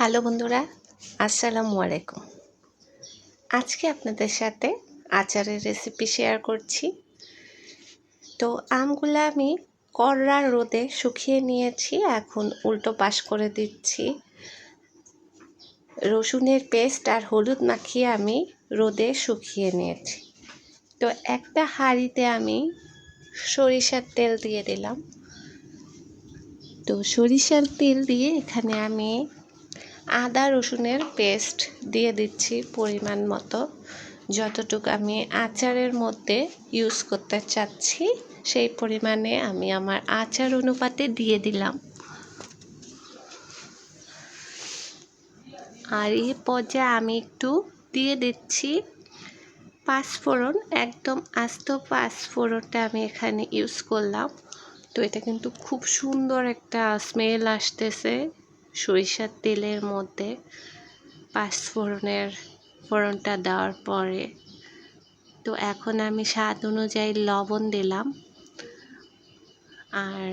Hello বন্ধুরা, আসসালামু আলাইকুম। আজকে আপনাদের সাথে আচারের রেসিপি শেয়ার করছি। তো আমগুলো আমি কররা রোদে শুকিয়ে নিয়েছি, এখন উল্টো পাশ করে দিচ্ছি। রসুনের পেস্ট আর হলুদ মাখিয়ে আমি রোদে শুকিয়ে নিয়েছি। তো একটা হাঁড়িতে আমি সরিষার তেল দিয়ে দিলাম। তো সরিষার তেল দিয়ে এখানে আমি আদা রসুনের পেস্ট দিয়ে দিচ্ছি পরিমাণ মতো। যতটুকু আমি আচারের মধ্যে ইউজ করতে চাচ্ছি, সেই পরিমাণে আমি আমার আচার অনুপাতে দিয়ে দিলাম। আর এই পর্যায়ে আমি একটু দিয়ে দিচ্ছি পাঁচফোড়ন, একদম আস্ত পাঁচফোড়নটা আমি এখানে ইউজ করলাম। তো এটা কিন্তু খুব সুন্দর একটা স্মেল আসতেছে। সরিষার তেলের মধ্যে পাঁচফোড়নের ফোড়নটা দেওয়ার পরে, তো এখন আমি স্বাদ অনুযায়ী লবণ দিলাম। আর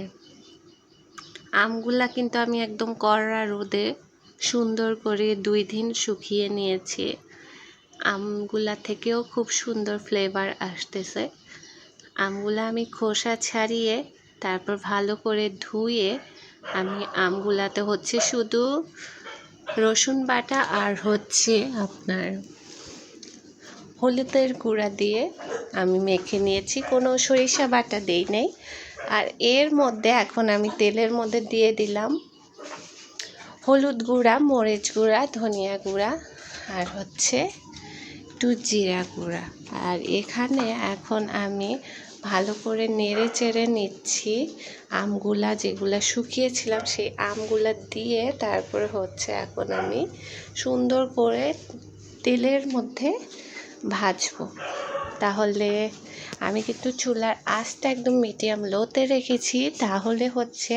আমগুলা কিন্তু আমি একদম কড়া রোদে সুন্দর করে দুই দিন শুকিয়ে নিয়েছি। আমগুলা থেকেও খুব সুন্দর ফ্লেভার আসতেছে। আমগুলা আমি খোসা ছাড়িয়ে তারপর ভালো করে ধুয়ে আমি আমগুলাতে হচ্ছে শুধু রসুন বাটা আর হচ্ছে আপনার হলুদের গুঁড়া দিয়ে আমি মেখে নিয়েছি। কোনো সরিষা বাটা দেই নেই। আর এর মধ্যে এখন আমি তেলের মধ্যে দিয়ে দিলাম হলুদ গুঁড়া, মরিচ গুঁড়া, ধনিয়া গুঁড়া আর হচ্ছে একটু জিরা গুঁড়া। আর এখানে এখন আমি ভালো করে নেড়ে চেড়ে নিচ্ছি আমগুলা যেগুলা শুকিয়েছিলাম, সেই আমগুলা দিয়ে তারপরে হচ্ছে এখন আমি সুন্দর করে তেলের মধ্যে ভাজবো। তাহলে আমি কিন্তু চুলার আঁচটা একদম মিডিয়াম লোতে রেখেছি, তাহলে হচ্ছে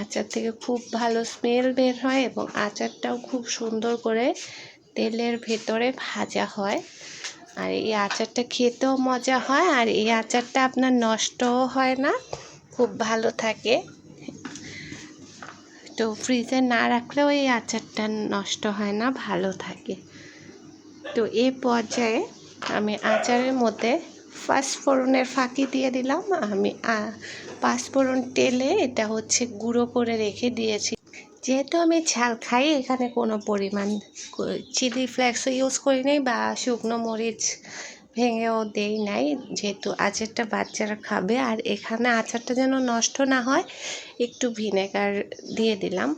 আচার থেকে খুব ভালো স্মেল বের হয় এবং আচারটাও খুব সুন্দর করে তেলের ভেতরে ভাজা হয়। আর এই আচারটা খেতেও মজা হয়, আর এই আচারটা আপনার নষ্টও হয় না, খুব ভালো থাকে। তো ফ্রিজে না রাখলেও এই আচারটা নষ্ট হয় না, ভালো থাকে। তো এ পর্যায়ে আমি আচারের মধ্যে পাঁচফোড়নের ফাঁকি দিয়ে দিলাম। আমি পাঁচফোড়ন তেলে এটা হচ্ছে গুঁড়ো করে রেখে দিয়েছি। যেহেতু আমি ঝাল খাই, এখানে কোনো পরিমাণ চিলি ফ্লেক্সও ইউজ করি নাই বা শুকনো মরিচ ভেঙেও দেই নাই। যেহেতু আচারটা বাচ্চারা খাবে, আর এখানে আচারটা যেন নষ্ট না হয়, একটু ভিনেগার দিয়ে দিলাম।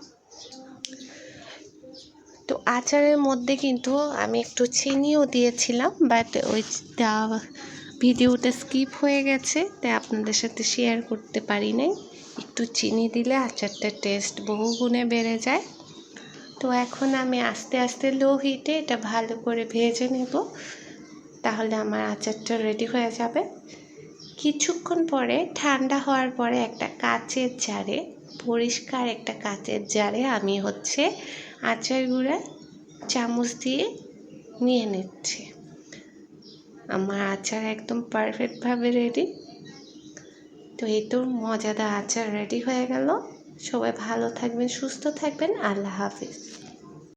তো আচারের মধ্যে কিন্তু আমি একটু চিনিও দিয়েছিলাম বাট ওই ভিডিওটা স্কিপ হয়ে গেছে, তাই আপনাদের সাথে শেয়ার করতে পারি নাই। একটু চিনি দিলে আচারটার টেস্ট বহু গুণে বেড়ে যায়। তো এখন আমি আস্তে আস্তে লো হিটে এটা ভালো করে ভেজে নেব। তাহলে আমার আচারটা রেডি হয়ে যাবে। কিছুক্ষণ পরে, ঠান্ডা হওয়ার পরে একটা কাচের জারে, পরিষ্কার একটা কাচের জারে আমি হচ্ছে আচার গুঁড়া চামচ দিয়ে নিয়ে নিচ্ছি। আমার আচার একদম পারফেক্টভাবে রেডি তো এই তো মজাদার আচার রেডি হয়ে গেল। সবাই ভালো থাকবেন, সুস্থ থাকবেন। আল্লাহ হাফিজ।